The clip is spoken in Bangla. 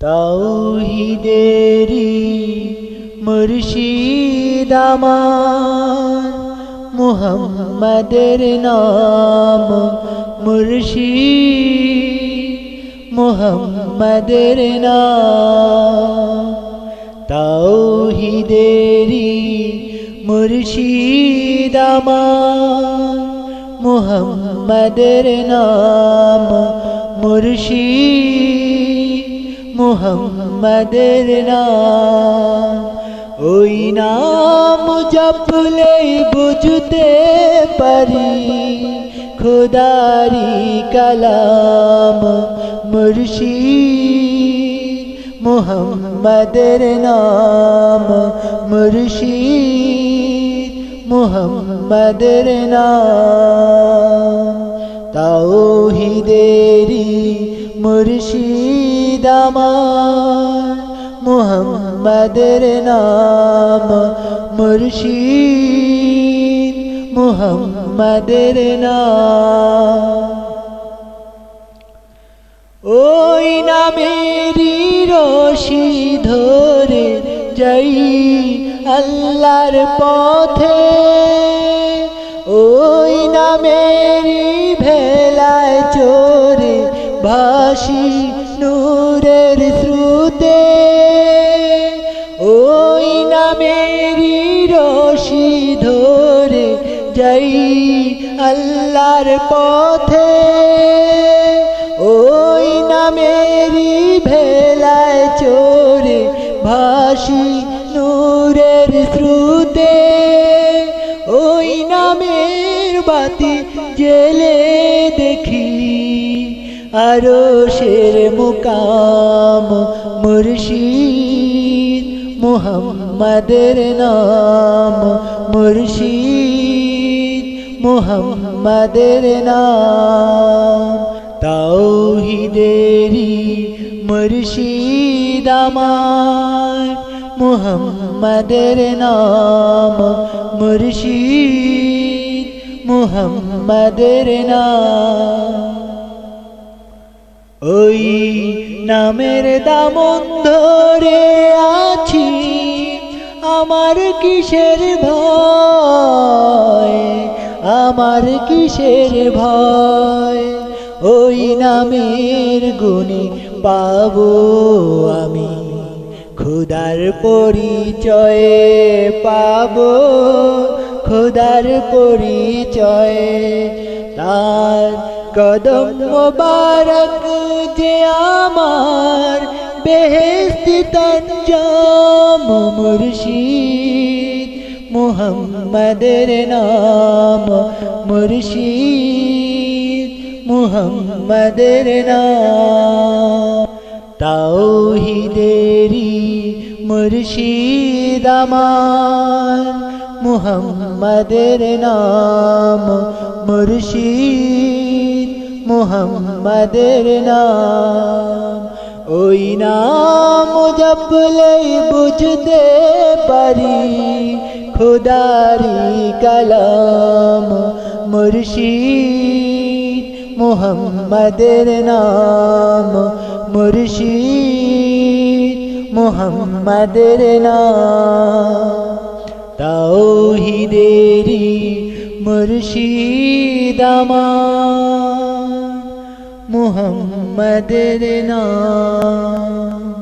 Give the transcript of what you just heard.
তাওহিদেরি মুর্শিদ আমার। মুহাম্মাদের নাম মুর্শিদ। মুহাম্মাদের নাম তাওহিদেরি মুর্শিদ আমার। মুহাম্মাদের নাম মুর্শিদ। মুহাম্মাদের নাম। ওই নাম জপলেই বুঝতে পারি, খোদারি কালাম মুর্শিদ। মুহাম্মাদের নাম মুর্শিদ। মুহাম্মাদের নাম। তাওহিদেরি মুর্শিদ নাম মুর্শিদ মুহাম্মাদের নাম। ওই নামেরই রশি ধরে যাই আল্লাহর পথে ওই নামেরই ভাসি নূরের শ্রুতে ওই নামেরই রশি ধরে যাই আল্লাহর পথে। ওই নামেরই ভেলায় চোরে ভাসি নূরের শ্রুতে ওই নামের বাতি জেলে দেখি। আরও শের মুকাম মুর্শিদ মুহাম্মাদের নাম মুর্শিদ মুহাম্মাদের নাম তাওহিদেরি মুর্শিদ আমার মুহাম্মাদের নাম মুর্শিদ মুহাম্মাদের নাম ওই নামের দামন ধরে আছি, আমার কিসের ভয়? আমার কিসের ভয়? ওই নামের গুণে পাবো আমি, খুদার পরিচয়ে পাবো, খুদার পরিচয়ে। তার কদম মোবারক যে আমার বেহেস্তি তঞ্জম মুর্শিদ, মুহাম্মাদের নাম মুর্শিদ, মুহাম্মাদের নাম। তাওহিদেরি মুর্শিদ আমার, মুহাম্মাদের নাম মুর্শিদ। মুহাম্মাদের নাম। ওই নাম জপলেই বুঝতে পারি, খুদারি কালাম মুর্শিদ। মুহাম্মাদের নাম মুর্শিদ, মুহাম্মাদের নাম। তাওহিদেরি মুর্শিদ আমার মুহাম্মাদের নাম